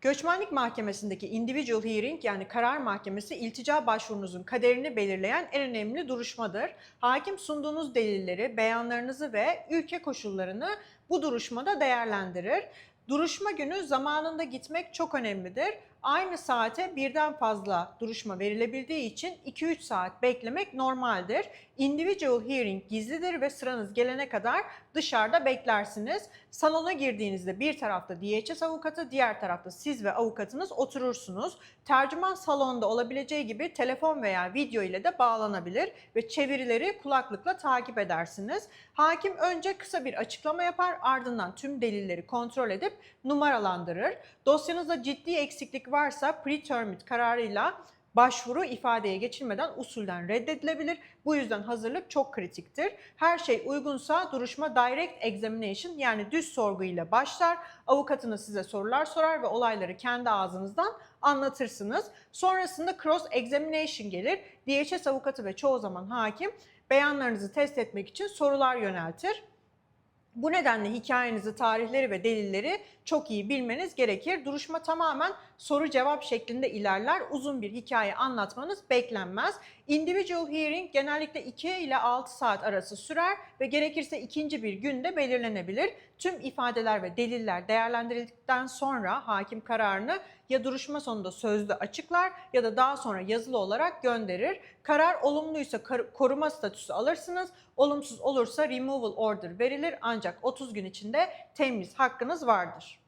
Göçmenlik Mahkemesi'ndeki individual hearing yani karar mahkemesi iltica başvurunuzun kaderini belirleyen en önemli duruşmadır. Hakim sunduğunuz delilleri, beyanlarınızı ve ülke koşullarını bu duruşmada değerlendirir. Duruşma günü zamanında gitmek çok önemlidir. Aynı saate birden fazla duruşma verilebildiği için 2-3 saat beklemek normaldir. Individual hearing gizlidir ve sıranız gelene kadar dışarıda beklersiniz. Salona girdiğinizde bir tarafta DHS avukatı, diğer tarafta siz ve avukatınız oturursunuz. Tercüman salonda olabileceği gibi telefon veya video ile de bağlanabilir ve çevirileri kulaklıkla takip edersiniz. Hakim önce kısa bir açıklama yapar, ardından tüm delilleri kontrol edip numaralandırır. Dosyanızda ciddi eksiklik varsa pretermit kararıyla başvuru ifadeye geçilmeden usulden reddedilebilir. Bu yüzden hazırlık çok kritiktir. Her şey uygunsa duruşma direct examination yani düz sorgu ile başlar. Avukatınız size sorular sorar ve olayları kendi ağzınızdan anlatırsınız. Sonrasında cross examination gelir. DHS avukatı ve çoğu zaman hakim beyanlarınızı test etmek için sorular yöneltir. Bu nedenle hikayenizi, tarihleri ve delilleri çok iyi bilmeniz gerekir. Duruşma tamamen soru cevap şeklinde ilerler. Uzun bir hikaye anlatmanız beklenmez. Individual hearing genellikle 2 ile 6 saat arası sürer ve gerekirse ikinci bir günde belirlenebilir. Tüm ifadeler ve deliller değerlendirildikten sonra hakim kararını ya duruşma sonunda sözlü açıklar ya da daha sonra yazılı olarak gönderir. Karar olumluysa koruma statüsü alırsınız. Olumsuz olursa removal order verilir ancak 30 gün içinde temiz hakkınız vardır.